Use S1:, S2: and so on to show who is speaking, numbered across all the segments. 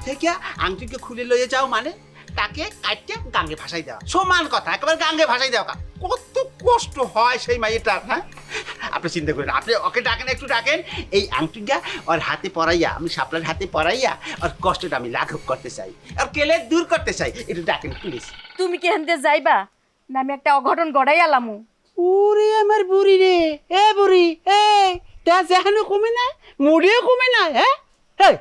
S1: আংটিকে খুলে লয়ে যাও মানে তাকে কাটতে গাঙ্গে ভাসাই দেওয়া সমান কথা একেবারে গাঙ্গে ভাসাই দেওয়া কত কষ্ট হয় সেই মাইয়েটার হ্যাঁ? আপনি চিন্তা করেন আপনি ওকে ডাকেন একটু ডাকেন এই আংটিটা ওর হাতে পরাইয়া আমি সাপলার হাতে পরাইয়া ওর কষ্টটা আমি লাঘব করতে চাই আর কেলে দূর করতে চাই একটু ডাকেন প্লিজ
S2: তুমি কি হেনতে যাইবা? না আমি একটা অঘটন গড়াই আলামু।
S1: ওরে আমার বুড়ি রে এ বুড়ি এ তা যেখানে কমে না মুড়িও কমে না হ্যাঁ? হ্যাঁ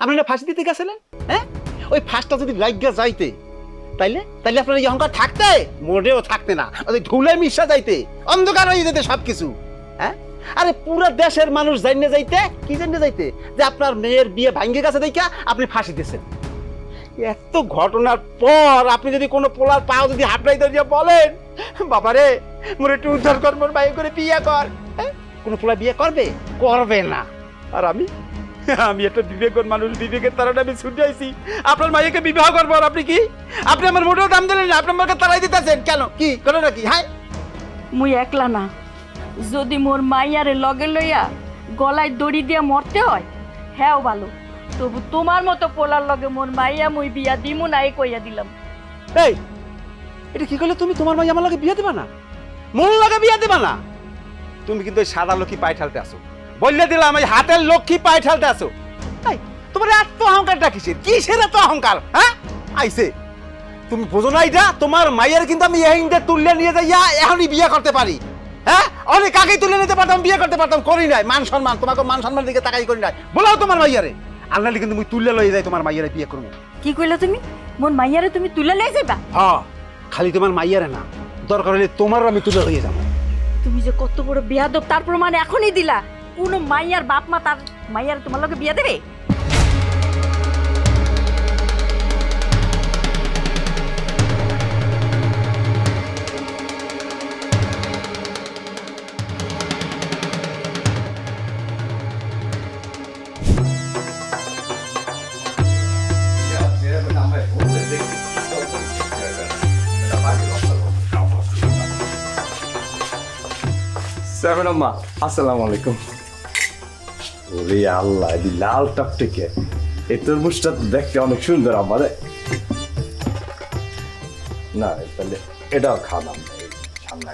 S1: আপনি না ফাঁসি দিতে গেছিলেন? হ্যাঁ? ওই ফাঁসটা যদি লাগিয়া যাইতে, তাইলে? তাইলে আপনার এই অহংকার থাকতে? মোড়েও থাকতে না। ওই ধুলে মিশা যাইতে, অন্ধকার হয়ে যেতে সব কিছু হ্যাঁ? আরে পুরো দেশের মানুষ জানিয়ে যাইতে, কি জানিয়ে যাইতে? যে আপনার মেয়ের বিয়ে ভাঙ্গে গেছে দেখা আপনি ফাঁসি দিয়েছেন। এত ঘটনার পর আপনি যদি কোনো পোলার পাও যদি হাঁটাই ধরিয়ে বলেন, বাবারে, মোর একটু উদ্ধার কর মোর বাইক করে বিয়ে কর। হ্যাঁ? কোনো পোলা বিয়ে করবে? করবে না। আর আমি আমি একটা বিবেকন মানুষ বিবেকের তারাটা আমি ছুটে আইছি। আপনার মাইকে বিবাহ করব আর আপনি কি? আপনি আমার মোটেও দাম দিলেন না আপনি আমাকে তারাই দিতেছেন কেন? কি? কোনো নাকি হ্যাঁ
S2: মুই একলা না। যদি মোর মাইয়ারে লগে লইয়া গলায় দড়ি দিয়ে মরতে হয় হ্যাঁ ভালো। তবু তোমার মতো পোলার লগে মোর মাইয়া মুই বিয়া দিমু নাই কইয়া দিলাম।
S1: এই এটা কি করলে তুমি? তোমার মাই আমার লগে বিয়ে দেবা না? মন লগে বিয়া দেবা না? তুমি কিন্তু সাদা লক্ষ্মী পায়ে ঠালতে আসো বললে দিলাম এই হাতের লক্ষ্মী পায়ে ঠালতে আসো। তোমার এত অহংকারটা কিসের? কিসের এত অহংকার হ্যাঁ? আইছে তুমি বোঝো না এটা তোমার মাইয়ের কিন্তু আমি এহিন্দে তুললে নিয়ে যাইয়া এখনই বিয়ে করতে পারি। হ্যাঁ? অনেক আগেই তুলে নিতে পারতাম বিয়ে করতে পারতাম করি নাই মান সম্মান তোমাকে মান সম্মান দিকে তাকাই করি নাই। বলাও তোমার মাইয়ারে আল্লাহ কিন্তু মুই তুললে লয়ে যাই তোমার মাইয়ারে বিয়ে করব।
S2: কি কইলা তুমি? মোর মাইয়ারে তুমি তুলে লই যাইবা?
S1: হ্যাঁ খালি তোমার মাইয়ারে না দরকার হলে তোমারও আমি তুলে হয়ে যাব।
S2: তুমি যে কত বড় বিয়াদব তার প্রমাণ এখনই দিলা। কোন মাইয়ার বাপ মা তার মাইয়ার তোমার লগে বিয়া দেবে?
S3: সেভেন আম্মা আসসালামু আলাইকুম। ওরে আল্লাহ এই লাল টপটিকে। এই তরমুজটা তো দেখতে অনেক সুন্দর আম্মা রে না রে, তাহলে এটাও সামনে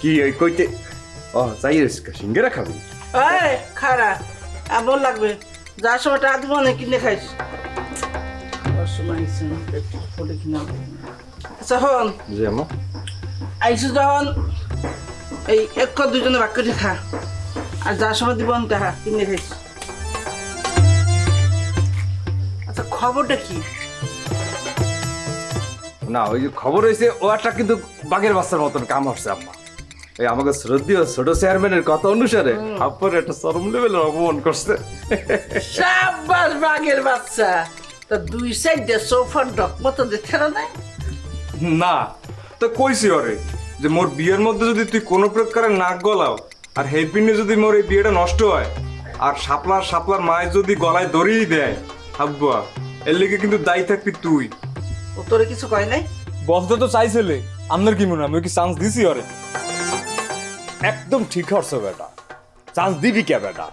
S3: কি ওই কইতে? ও চাই সিঙ্গেরা খাবি?
S4: এই খারা এমন লাগবে। যার সময় টাকা দিব না কিনে খাইস। আচ্ছা হন। আইসু যখন। এই এক দুজনে বাক্য খা। আর যার সময় দিব না টাকা কিনে খাইস। আচ্ছা খবরটা কি?
S3: না ওই যে খবর হয়েছে ও একটা কিন্তু বাঘের বাচ্চার মতন কাম হচ্ছে আম্মা। এই আমাকে শ্রদ্ধীয় ছোট চেয়ারম্যানের কথা অনুসারে আপনার একটা চরম লেভেলের অপমান করছে।
S4: সাব্বাস বাঘের বাচ্চা। তা দুই সাইডে সোফার ডক মতো দেখে না
S5: না তো কইছি ওরে যে মোর বিয়ের মধ্যে যদি তুই কোনো প্রকারে নাক গলাও আর হেপিনে যদি মোর এই বিয়েটা নষ্ট হয় আর সাপলার সাপলার মায়ের যদি গলায় দড়িয়ে দেয় হাব্বা এর লেগে কিন্তু দায়ী থাকবি তুই।
S4: ও তোরে কিছু কয় নাই?
S6: বলতে তো চাইছিলে আপনার কি মনে হয়? আমি কি চান্স দিছি ওরে? একদম ঠিক হরছো বেটা। চান্স দিবি কে বেটা?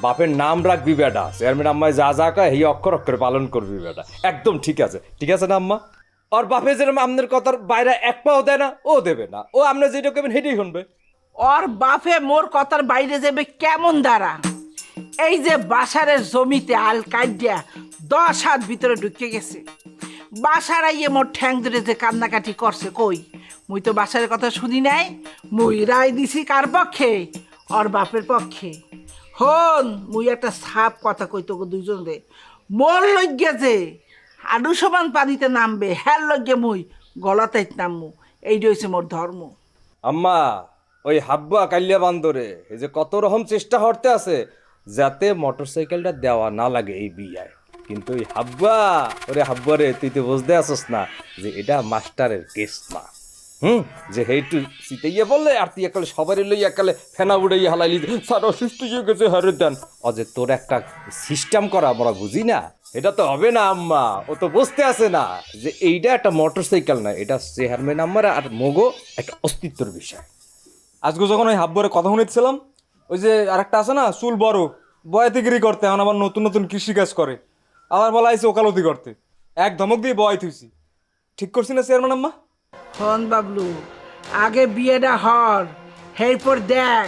S6: বাপের নাম রাখবি বেটা। চেয়ারম্যান আম্মায় যা যা কয় এই অক্ষর অক্ষরে পালন করবি বেটা। একদম ঠিক আছে। ঠিক আছে না আম্মা? আর বাপে যেরকম আপনার কথার বাইরে এক পাও দেয় না, ও দেবে না। ও আপনি যেটা কেবেন হেঁটেই শুনবে।
S4: ওর বাপে মোর কথার বাইরে যাবে কেমন দ্বারা এই যে বাসারের জমিতে আল কাটিয়া দশ হাত ভিতরে ঢুকে গেছে। বাসার আইয়ে মোর ঠ্যাং ধরে যে কান্নাকাটি করছে, কই? মুই তো বাসারের কথা শুনি নাই। মুই রায় দিছি কার পক্ষে? ওর বাপের পক্ষে। হন, মুই একটা সাপ কথা কই তোকে দুইজন রে। মোর লজ্ঞা যে আডু সমান পানিতে নামবে হ্যার লজ্ঞে মুই গলাতে নামমু। এইটা হয়েছে মোর ধর্ম।
S6: আম্মা, ওই হাব্বা কাল্যা বান্দরে, এই যে কত রকম চেষ্টা হরতে আছে, যাতে মোটরসাইকেলটা দেওয়া না লাগে এই বিয়ায়। কিন্তু ওই হাব্বা, ওরে হাব্বা রে তুই তো বুঝতে আসস না যে এটা মাস্টারের কেস না হুম? যে হেইটু সিটাইয়া বললে, আর তুই একালে সবারই লই একালে ফেনা উড়াইয়া হালাইলি স্যার অসুস্থ হয়ে গেছে, হারে দেন। অজে তোর একটা সিস্টেম করা, আমরা বুঝি না? এটা তো হবে না আম্মা। ও তো বুঝতে আসে না যে এইটা একটা মোটরসাইকেল না এটা চেয়ারম্যান আম্মার আর মগো একটা অস্তিত্বর বিষয়।
S7: আজকে যখন ওই হাব্বরে কথা শুনেছিলাম ওই যে আরেকটা আছে না চুল বড় বয়াতিগিরি করতে এখন আবার নতুন নতুন কৃষিকাজ করে। আবার বলা আইসে ওকালতি করতে। এক ধমক দিয়ে বয় থুইছি ঠিক করছি না চেয়ারম্যান আম্মা?
S4: হন বাবলু আগে বিয়েটা হর এরপর দেখ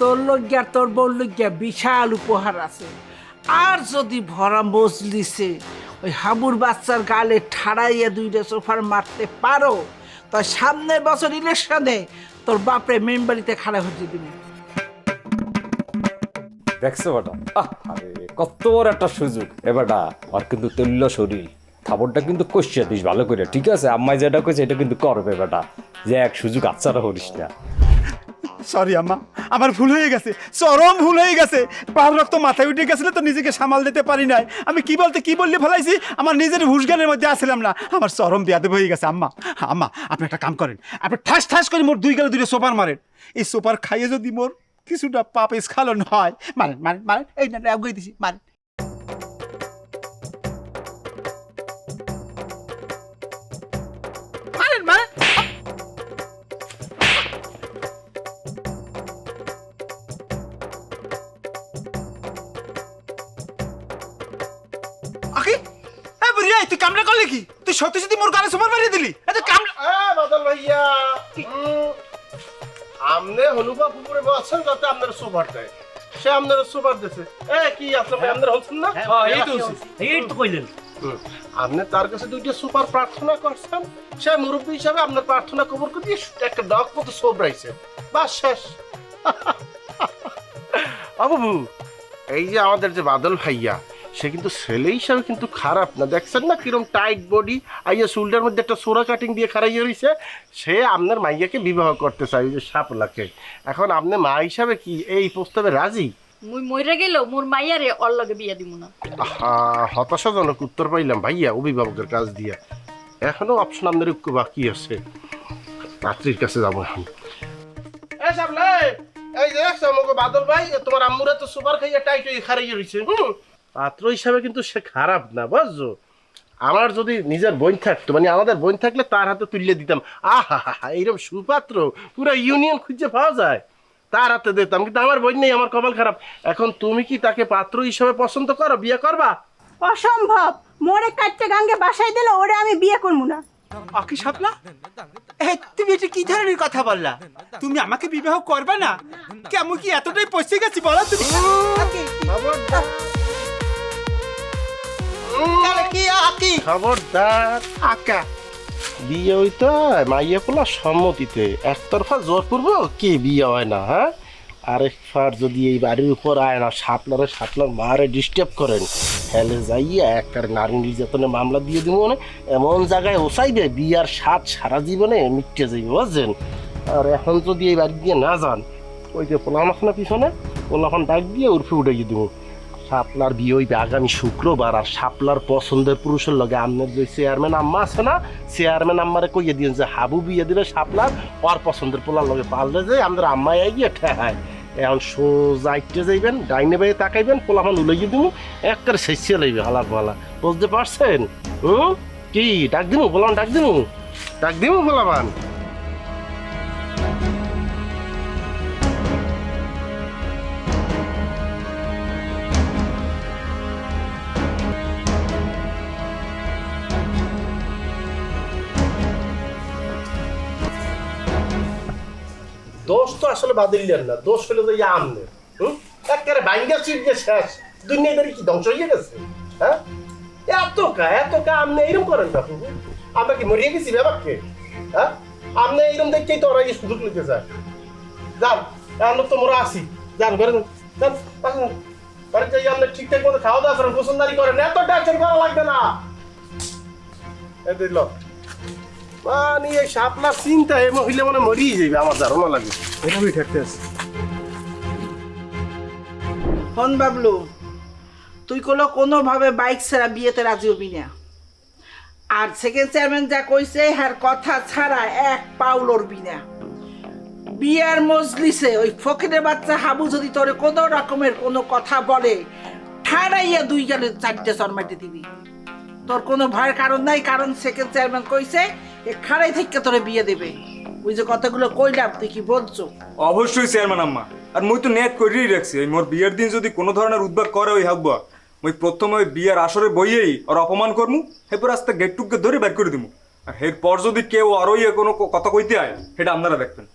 S4: তোর লজ্ঞা তোর বউর লজ্ঞা বিশাল উপহার আছে। আর যদি ভরা মজলিসে ওই হাবুর বাচ্চার গালে ঠাড়াইয়া দুইটা সোফার মারতে পারো তো সামনের বছর ইলেকশনে তোর বাপরে মেম্বারিতে খাড়া হতে দিবি
S6: দেখছ বেটা? কত বড় একটা সুযোগ। এ বেটা, আর কিন্তু তুল্য শরীর। খাবারটা কিন্তু কষিয়া দিস ভালো করে, ঠিক আছে? আম্মাই যেটা কইছে, এটা কিন্তু করবে বেটা। যে এক সুযোগ আচ্ছারা হরিস না।
S1: সরি আম্মা। আমার ভুল হয়ে গেছে। চরম ভুল হয়ে গেছে। পার রক্ত মাথায় উঠে গেছিল তো নিজেকে সামাল দিতে পারি নাই। আমি কি বলতে, কি বললে ফেলাইছি? আমার নিজের হুশজ্ঞানের মধ্যে আসলাম না। আমার চরম বিয়াদেব হয়ে গেছে, আম্মা। আম্মা, আপনি একটা কাম করেন। আপনি ঠাস ঠাস করে মোর দুই গেলে দুটো সোপার মারেন। এই সোপার খাইয়ে যদি মোর কিছুটা পাপ স্খালন হয়, মারেন মারেন মারেন। এই না দিছি, মারেন। এই, তুই কামড়া করলি কি? তুই সত্যি সত্যি মোর গালে সুপার মারিয়ে দিলি? এ তুই কামড়া
S8: বাদল ভাইয়া। আমনে হলুবা পুকুরে বসছেন যাতে আপনার সুপার দেয়। সে আপনার সুপার দিছে। এ কি আসলে ভাই? আপনার হচ্ছেন না? হুম, আপনি তার কাছে দুইটা সুপার প্রার্থনা করছেন। সে মুরব্বী হিসাবে আপনার প্রার্থনা কবর করে দিয়ে একটা ডগ মতো সোবরাইছে বাস শেষ। বাবু এই যে আমাদের যে বাদল ভাইয়া সে কিন্তু ছেলে হিসাবে কিন্তু খারাপ না। দেখছেন না কিরম টাইট বডি আইয়া চুলটার মধ্যে একটা সোরা কাটিং দিয়ে খারাইয়া রইছে। সে আপনার মাইয়াকে বিবাহ করতে চাই যে সাপলাকে এখন আপনি মা হিসাবে কি এই প্রস্তাবে রাজি?
S2: মুই মইরা গেলেও মোর মাইয়ারে ওর লগে বিয়া দিব না।
S8: আহা, হতাশাজনক উত্তর পাইলাম। ভাইয়া অভিভাবকের কাছ দিয়া। এখনও অপশন আপনার একটু বাকি আছে। পাত্রীর কাছে যাব এখন। এই যে বাদল ভাই তোমার আম্মুরা তো সুপার খাইয়া টাইট হয়ে খারাইয়া রইছে হুম? পাত্র হিসাবে কিন্তু সে খারাপ না বুঝছ? আমার যদি নিজের বোন থাকতো মানে আমাদের বোন থাকলে তার হাতে তুলে দিতাম। আহা হা হা এইরকম সুপাত্র পুরো ইউনিয়ন খুঁজে পাওয়া যায়। তার হাতে দিতাম কিন্তু আমার বোন নেই আমার কপাল খারাপ। এখন তুমি কি তাকে পাত্র হিসাবে পছন্দ করো বিয়ে করবা?
S9: অসম্ভব! মোরে কাটতে গাঙ্গে বাসায় দিলে ওরে আমি বিয়ে করব না।
S1: আকি সাপলা? এ তুমি এটা কি ধরনের কথা বললা? তুমি আমাকে বিবাহ করবে না? কেমন কি এতটাই পৌঁছে গেছি বলো তুমি?
S8: খবরদার। আকা। বিয়ে হইতে হয় মাইয়া পোলা সম্মতিতে। একতরফা কে বিয়ে হয় না হ্যাঁ? আরেকবার যদি এই বাড়ির উপর আয় না সাপলারে সাপলার মারে ডিস্টার্ব করেন হেলে যাইয়া নারী নির্যাতনের মামলা দিয়ে দিব মানে এমন জায়গায় ওসাইবে বিয়ার স্বাদ সারা জীবনে মিটে যাইবে বুঝছেন? আর এখন যদি এই বাড়ি দিয়ে না যান ওই যে পোলাম আছে পিছনে পোলাখন ডাক দিয়ে উর্ফে উঠে দিব। শাপলার বিয়ে হইবে আগামী শুক্রবার, আর শাপলার পছন্দের পুরুষের লগে আপনার যে চেয়ারম্যান আম্মা আছে না চেয়ারম্যান আম্মারে কইয়ে দিন যে হাবু বিয়ে দিবে শাপলার, ওর পছন্দের পোলার লগে পারলে যে আমাদের আম্মাই গিয়ে ঠেহায়। এখন সোজা আইটে যাইবেন, ডাইনে বাইরে তাকাইবেন, পোলাপান উলাইয়ে দিব একবারে শেষিয়ে লাইবে হালার পালা। বুঝতে পারছেন? হুম? কি, ডাক দিমু পোলাপান ডাক দিমু? ডাক দিমু, পোলাপান? দোষ তো আসলে বাদিলেন না, দোষ হলো তো ইয়া আমনে হুম? একেবারে বাইঙ্গা চিড়কে শেষ। দুনিয়াদারি কি ধ্বংস হয়ে গেছে? হ্যাঁ? এত কা এত কা, আমনে এরকম করেন না প্রভু। আমরা কি মরিয়ে গেছি ব্যাপারকে? হ্যাঁ? আমনে এরকম দেখতেই তো ওরা সুযোগ নিতে চায়। যান, এখন তো মোরা আসি যান, ঘরে যান। বাড়িতে আপনি ঠিকঠাক মতো খাওয়া দাওয়া করেন, গোসলদারি করেন। এত টেনশন করা লাগবে না। এই দিল মানে মানে
S4: হন বাবলু, তুই কোনো কোনোভাবে বাইক ছাড়া বিয়েতে রাজি হবি না। আর সেকেন্ড চেয়ারম্যান যা কইছে এক মজলিসে ওই ফকিরের বাচ্চা হাবু যদি তোরে কোনো রকমের কোনো কথা বলে, ঠাড়াইয়া দুই গেলে চারটে শর্মাটি দিবি। তোর কোনো ভয়ের কারণ নাই, কারণ সেকেন্ড চেয়ারম্যান কইছে এ খাড়াই থেকে তোরে বিয়ে দেবে। ওই যে কথাগুলো কইলাম তুই কি বলছো?
S5: অবশ্যই চেয়ারম্যান আম্মা। আর মুই তো নেট করেই রাখছি এই মোর বিয়ের দিন যদি কোনো ধরনের উদ্যোগ করে ওই হাব্বা মুই প্রথমে ওই বিয়ের আসরে বইয়েই ওর অপমান করমু এরপর আস্তে গেট টুককে ধরে বের করে দিমু। আর এরপর যদি কেউ আরও ইয়ে কোনো কথা কইতে আয় সেটা আপনারা দেখবেন।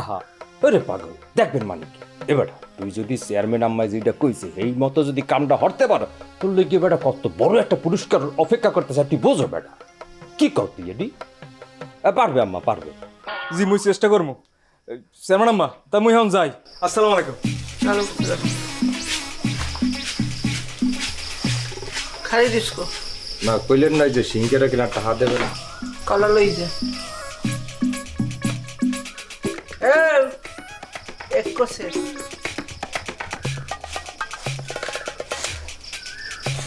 S6: আহা ওরে পাগল দেখবেন মানে কি? এবার তুই যদি চেয়ারম্যান আম্মাই যেটা কইছে এই মতো যদি কামটা হরতে পারো তোর লইগে বেটা কত বড় একটা পুরস্কার অপেক্ষা করতেছে আর তুই বোঝো বেটা। কি কর তুই এটি পারবে আম্মা পারবে।
S5: জি মুই চেষ্টা করব চেয়ারম্যান আম্মা তা মুই এখন যাই। আসসালামু আলাইকুম।
S4: খালি দিসকো
S6: না কইলেন না যে সিংকেরা কিনা টাকা দেবে না।
S4: কলা লই যা। এ, এক কোসের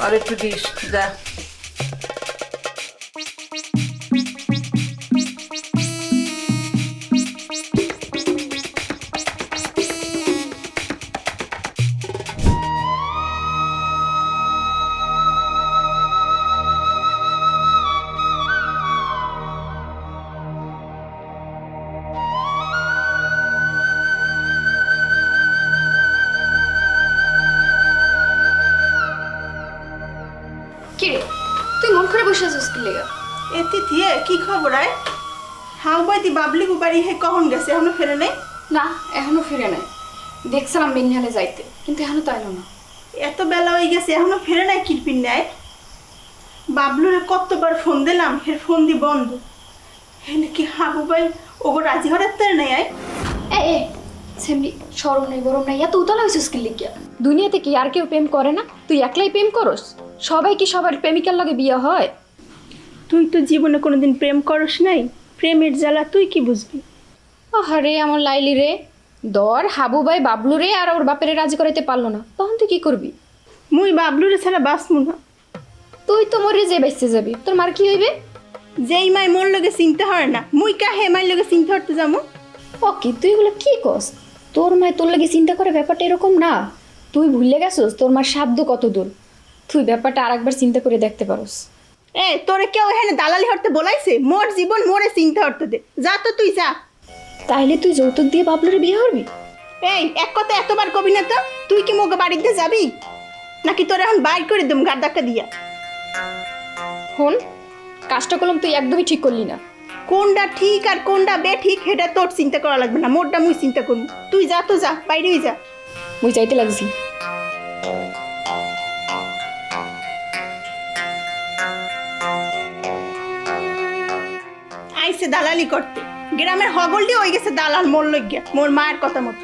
S4: আর একটু দিস যা।
S10: বসে আছিস কি লেগা?
S9: এতি থিয়ে কি খবর আয় হাউ বাইতি বাবলি বাড়ি হে কখন গেছে? এখনও ফেরে নেই?
S10: না এখনও ফিরে নাই। দেখছিলাম বিনিহালে যাইতে কিন্তু এখনও তো এলো না।
S9: এত বেলা হয়ে গেছে এখনও ফেরে নাই কিরপিন নেয় বাবলুরে কতবার ফোন দিলাম হের ফোন দি বন্ধ। হে নাকি হাবু ভাই ওগো রাজি হঠাৎ তার নেই আয়
S10: এ এ সেমনি সরম নাই গরম নাই এত উতলা হয়েছিস কি লিগিয়া দুনিয়াতে কি আর কেউ প্রেম করে না? তুই একলাই প্রেম করস? সবাই কি সবার প্রেমিকার লগে বিয়ে হয়?
S9: তুই তো জীবনে কোনোদিন প্রেম করস নাই প্রেমের জ্বালা তুই কি বুঝবি?
S10: ও আরে আমার লাইলি রে। দর হাবু ভাই বাবলু রে আর ওর বাপেরে রাজি করাইতে পারল না। তখন তুই কি করবি?
S9: মুই বাবলুরে ছাড়া বাঁচমু না।
S10: তুই তো মরে যে বেঁচতে যাবি। তোর মার কি হইবে?
S9: যেই মাই মোর লগে চিনতে হয় না মুই কা হে মাই লগে চিনতে হতে যাব?
S10: ও কি তুই এগুলো কি কস? তোর মায় তোর লাগে চিন্তা করে ব্যাপারটা এরকম না। তুই ভুলে গেছস তোর মার সাধ্য কত দূর তুই ব্যাপারটা আরেকবার চিন্তা করে দেখতে পারোস।
S9: এ তোরে কেউ এখানে দালালি হতে বলাইছে? মোর জীবন মোরে চিনতে হতে দে। যা তো তুই যা।
S10: তাইলে তুই যৌতুক দিয়ে বাবলুরে বিয়ে করবি?
S9: এই এক কথা এতবার কবি না তো? তুই কি মোকে বাড়িতে যাবি? নাকি তোর এখন বাইর করে দেম গার ধাক্কা দিয়া?
S10: হন কাজটা করলাম তুই একদমই ঠিক করলি না।
S9: কোনটা ঠিক আর কোনটা বে ঠিক সেটা তোর চিন্তা করা লাগবে না। মোরটা মুই চিন্তা করব। তুই যা তো যা বাইরেই যা।
S10: মুই যাইতে লাগছি।
S9: আইসে দালালি করতে। গ্রামের হগল দিয়ে ওই গেছে দালাল মোর লইগিয়া মোর মায়ের কথা মতো।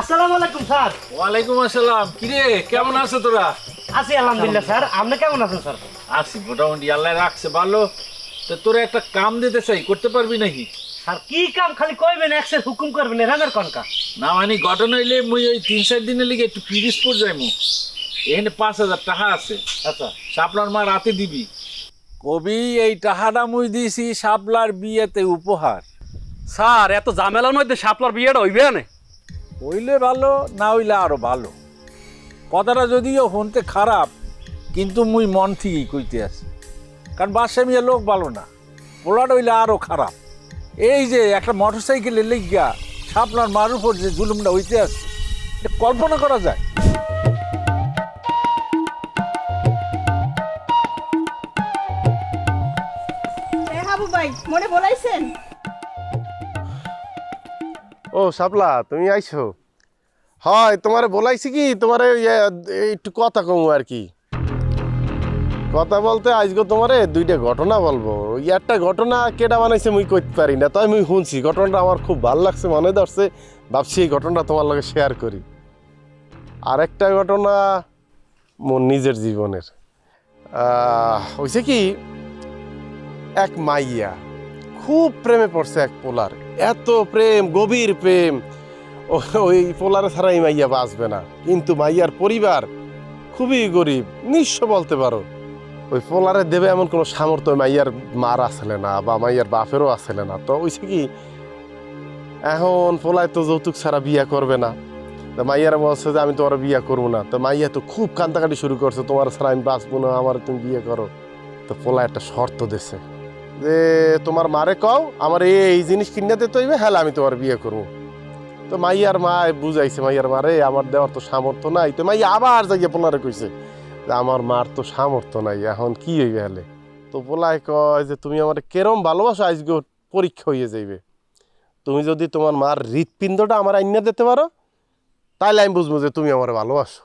S11: আসসালামু আলাইকুম স্যার।
S8: ওয়ালাইকুম আসসালাম। কিরে কেমন আছো তোরা?
S11: আছি আলহামদুলিল্লাহ স্যার। আপনি কেমন আছেন স্যার?
S8: আছি মোটামুটি আল্লাহ রাখছে ভালো। তো তোরা একটা কাম দিতে চাই করতে পারবি নাকি?
S11: স্যার কি কাম? খালি কইবেন একসের হুকুম করবেন রামের কনকা।
S8: না মানে ঘটনা হইলে মুই ওই তিন চার দিনের লিগে একটু পিরিসপুর যাইমু। এখানে পাঁচ হাজার টাকা আছে।
S11: আচ্ছা।
S8: শাপলার মা রাতে দিবি। কবি এই টাকাটা মুই দিছি শাপলার বিয়েতে উপহার।
S7: স্যার এত ঝামেলার মধ্যে শাপলার বিয়েটা হইবে না?
S8: হইলে ভালো না হইলে আরও ভালো। কথাটা যদিও হনতে খারাপ কিন্তু মুই মন থেকেই কইতে আছি। কারণ বাসা মিয়া লোক ভালো না। পোলাটা হইলে আরও খারাপ। এই যে একটা মোটর সাইকেলে লেগিয়া শাপলার মার উপর যে জুলুমটা হইতে আসছে এটা কল্পনা করা যায়?
S9: মনে বলাইছেন?
S8: ও শাপলা তুমি আইছো? হয় তোমারে বলাইছি কি? তোমারে ইয়ে, একটু কথা কমু আর কি। কথা বলতে আজকে তোমারে দুইটা ঘটনা বলব। একটা ঘটনা কেটা বানাইছে মুই করতে পারি না তাই মুই শুনছি। ঘটনাটা আমার খুব ভালো লাগছে মনে ধরছে। ভাবছি এই ঘটনাটা তোমার লগে শেয়ার করি। আর একটা ঘটনা মোর নিজের জীবনের। হইছে কি? এক মাইয়া। খুব প্রেমে পড়ছে এক পোলার। এত প্রেম, গভীর প্রেম। ওই পোলারে ছাড়া মাইয়া বাঁচবে না। কিন্তু মাইয়ার পরিবার খুবই গরিব, নিঃস্ব বলতে পারো। ওই পোলারে দেবে এমন কোনো সামর্থ্য মাইয়ার মার আসলে না বা মাইয়ার বাপেরও আসলে না। তো ওইসে কি, এখন পোলায় তো যৌতুক ছাড়া বিয়া করবে না। তো মাইয়ার বলছে যে, আমি তোমার বিয়ে করব না। তো মাইয়া তো খুব কান্দাকাটি শুরু করছে, তোমার ছাড়া আমি বাঁচবো না, আমার তুমি বিয়ে করো। তো পোলা একটা শর্ত দিছে। যে তোমার মারে কও, আমার এই এই জিনিস কিনে দিতে হইবে হ্যাঁ আমি তোমার বিয়ে করব। তো মাইয়ার মা বুঝাইছে, মাইয়ার মারে, আমার দেওয়ার তো সামর্থ্য নাই। তো মাইয়া আবার যাইয়া পোলারে কইছে, যে আমার মার তো সামর্থ্য নাই, এখন কি হইবে হলে? তো পোলায় কয় যে, তুমি আমার কেরম ভালোবাসো, আজকে পরীক্ষা হইয়ে যাইবে। তুমি যদি তোমার মার হৃৎপিণ্ডটা আমার আইনা দিতে পারো তাহলে আমি বুঝব যে তুমি আমার ভালোবাসো।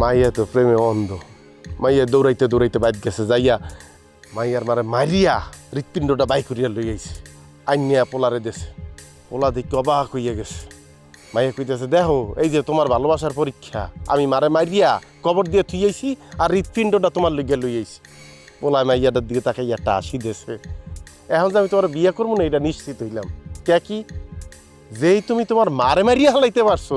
S8: মাইয়া তো প্রেমে অন্ধ। মাইয়া দৌড়াইতে দৌড়াইতে বাইক গেছে, যাইয়া মাইয়ার মারে মারিয়া হৃৎপিণ্ডটা বাই করিয়া লই আইছে। আইনিয়া পোলারে দেছে। পোলা দেখে অবাক হইয়া গেছে। মাইয়া কইতেছে, দেখো, এই যে তোমার ভালোবাসার পরীক্ষা, আমি মারে মারিয়া কবর দিয়ে থুই আইছি আর হৃৎপিণ্ডটা তোমার লইয়া লই আইছি। পোলা মাইয়াটার দিকে তাকে একটা আসি দেছে। এখন যে আমি তোমার বিয়ে করব না, এটা নিশ্চিত হইলাম। কে কি? যেই তুমি তোমার মারে মারিয়া হালাইতে পারছ,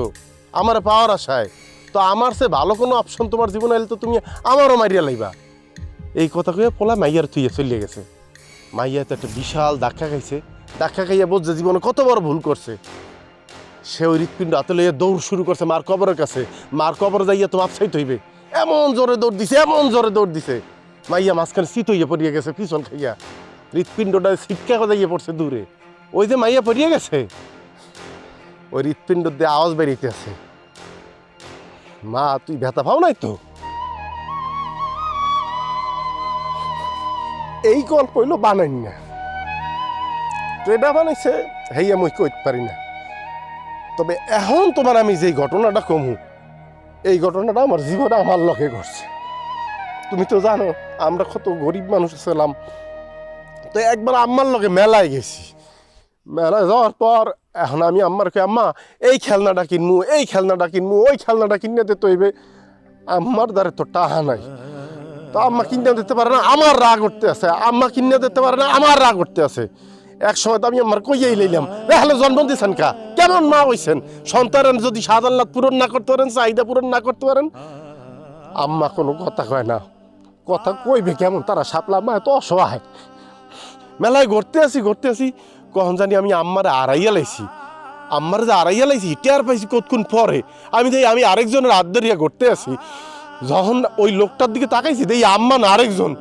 S8: আমার পাওয়ার আশায়, তো আমার সে ভালো কোনো অপশন তোমার জীবনে এলে তো তুমি আমারও মারিয়া লাইবা। এই কথা কয়ে পোলা মাইয়ার তুইয়া চলিয়ে গেছে। মাইয়া তো একটা বিশাল ধাক্কা খাইছে। ধাক্কা খাইয়া বুঝছে জীবনে কত বড় ভুল করছে? সে ওই হৃৎপিণ্ড হাতে লইয়া দৌড় শুরু করছে মার কবরের কাছে। মার কবর যাইয়া তো আপসাইট হইবে। এমন জোরে দৌড় দিছে, এমন জোরে দৌড় দিছে। মাইয়া মাঝখানে শীত হইয়া পড়িয়া গেছে, পিছন খাইয়া। হৃৎপিণ্ডটা ছিটকা যাইয়া পড়ছে দূরে। ওই যে মাইয়া পড়িয়া গেছে, ওই হৃৎপিণ্ড দিয়ে আওয়াজ বেরিয়েছে মা, তুই ব্যথা পাও নাই তো? এই গল্প হইল বানাই না। তো এটা বানাইছে, হেইয়া মুই কইতে পারি না। তবে এখন তোমার আমি যেই ঘটনাটা কমু, এই ঘটনাটা আমার জীবনে আমার লগে ঘটছে। তুমি তো জানো, আমরা কত গরিব মানুষ ছিলাম। তো একবার আম্মার লগে মেলায় গেছি। মেলায় যাওয়ার পর এখন আমি আম্মার কে আম্মা, এই খেলনাটা কিনমু, এই খেলনাটা কিনমু, ওই খেলনাটা কিনে দিতে হইবে। আম্মার দ্বারে তো টাহা নাই। তো আম্মা কিনে দিতে পারে না, আমার রাগ উঠতে আছে। আম্মা কিনে দিতে পারে না, আমার রাগ উঠতে আছে। এক সময় তো আমি আমার কইয়াই লইলাম হ্যালো, জন্ম দিয়েছেন কা? কেমন মা হইছেন? সন্তানের যদি সাধারণ পূরণ না করতে পারেন, চাহিদা পূরণ না করতে পারেন? আম্মা কোনো কথা কয় না। কথা কইবে কেমন? তারা সাপলা মা এত অসহায়। মেলায় ঘুরতে আসি ঘুরতে আসি, কখন জানি আমি আম্মারে আড়াইয়া লাইছি। আম্মারে যে আড়াইয়া লাইছি, টের পাইছি কতক্ষণ পরে। আমি দেই আমি আরেকজনের ধরিয়া ঘুরতে আসি। যখন ওই লোকটার দিকে তাকাইছি দেই আম্মা না আরেকজন।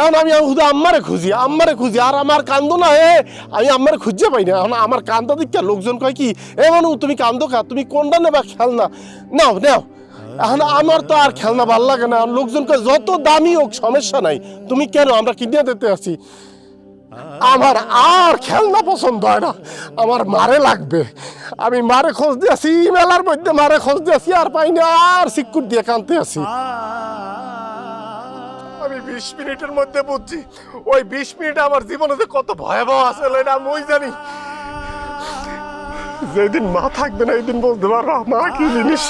S8: এখন আমি শুধু আম্মারে খুঁজি আম্মারে খুঁজি, আর আমার কান্দো না হে আমি আম্মারে খুঁজে পাই না। এখন আমার কান্দা দিকটা লোকজন কয় কি, এ মানু, তুমি কান্দো খা, তুমি কোনটা নেবা খেলনা? নাও নাও। এখন আমার তো আর খেলনা ভালো লাগে না। লোকজন কয়, যত দামি হোক, সমস্যা নাই। তুমি কেন? আমরা কিনে দিতে আছি আমার আর খেলনা পছন্দ হয় না। আমার মারে লাগবে। আমি মারে খোঁজ দিয়েছি, মেলার মধ্যে মারে খোঁজ দিয়েছি, আর পাই না, আর সিকুর দিয়ে কানতে আছি। আমি বিশ মিনিটের মধ্যে বুঝছি, ওই বিশ মিনিট আমার জীবনে যে কত ভয়াবহ আসলে এটা আমি জানি। যেদিন মা থাকবে না দিন বলতে পারব, মা কি জিনিস?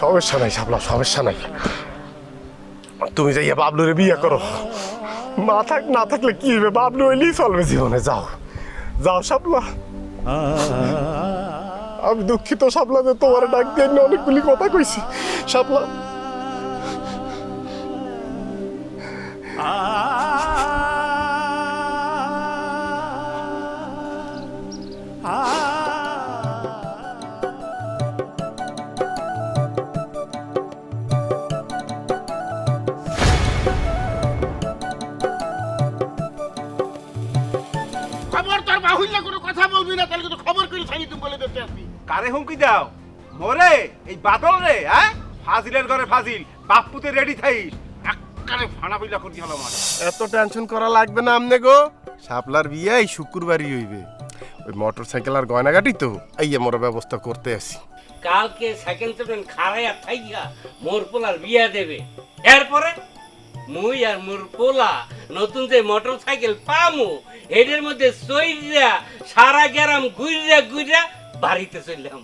S8: সমস্যা নাই সাবলা সমস্যা নাই। তুমি যাইয়া বাবলুরে বিয়ে করো। মা থাক, না থাকলে কি হবে? বাবলু হইলেই চলবে জীবনে, যাও। যাও সাবলা আমি দুঃখিত সাবলা যে তোমার ডাক দিয়ে অনেকগুলি কথা কইছি। সাবলা
S1: খবর তোর বাহুল্য কোনো কথা বলবি না তাহলে কিন্তু খবর করে ছাড়ি তুমি বলে দিতে আসবি।
S7: কারে হুমকি দাও? মোরে? এই বাদল রে হ্যাঁ? ফাজিলের ঘরে ফাজিল বাপুতে রেডি থাইস
S1: কারে ফানা বিলা করতে হলো মানে
S8: এত টেনশন করা লাগবে না আমনে গো। শাপলার বিয়ে এই শুক্রবারই হইবে। ওই মোটর সাইকেল আর গয়নাগাটি তো এই মোর ব্যবস্থা করতে আসি।
S11: কালকে সাইকেল চেপেন খারাইয়া থাইয়া মোর পোলার বিয়া দেবে। এরপরে মুই আর মোর পোলা নতুন যে মোটর সাইকেল পামু, এদের মধ্যে সইরা সারা গ্রাম ঘুরিয়া ঘুরিয়া বাড়িতে চললাম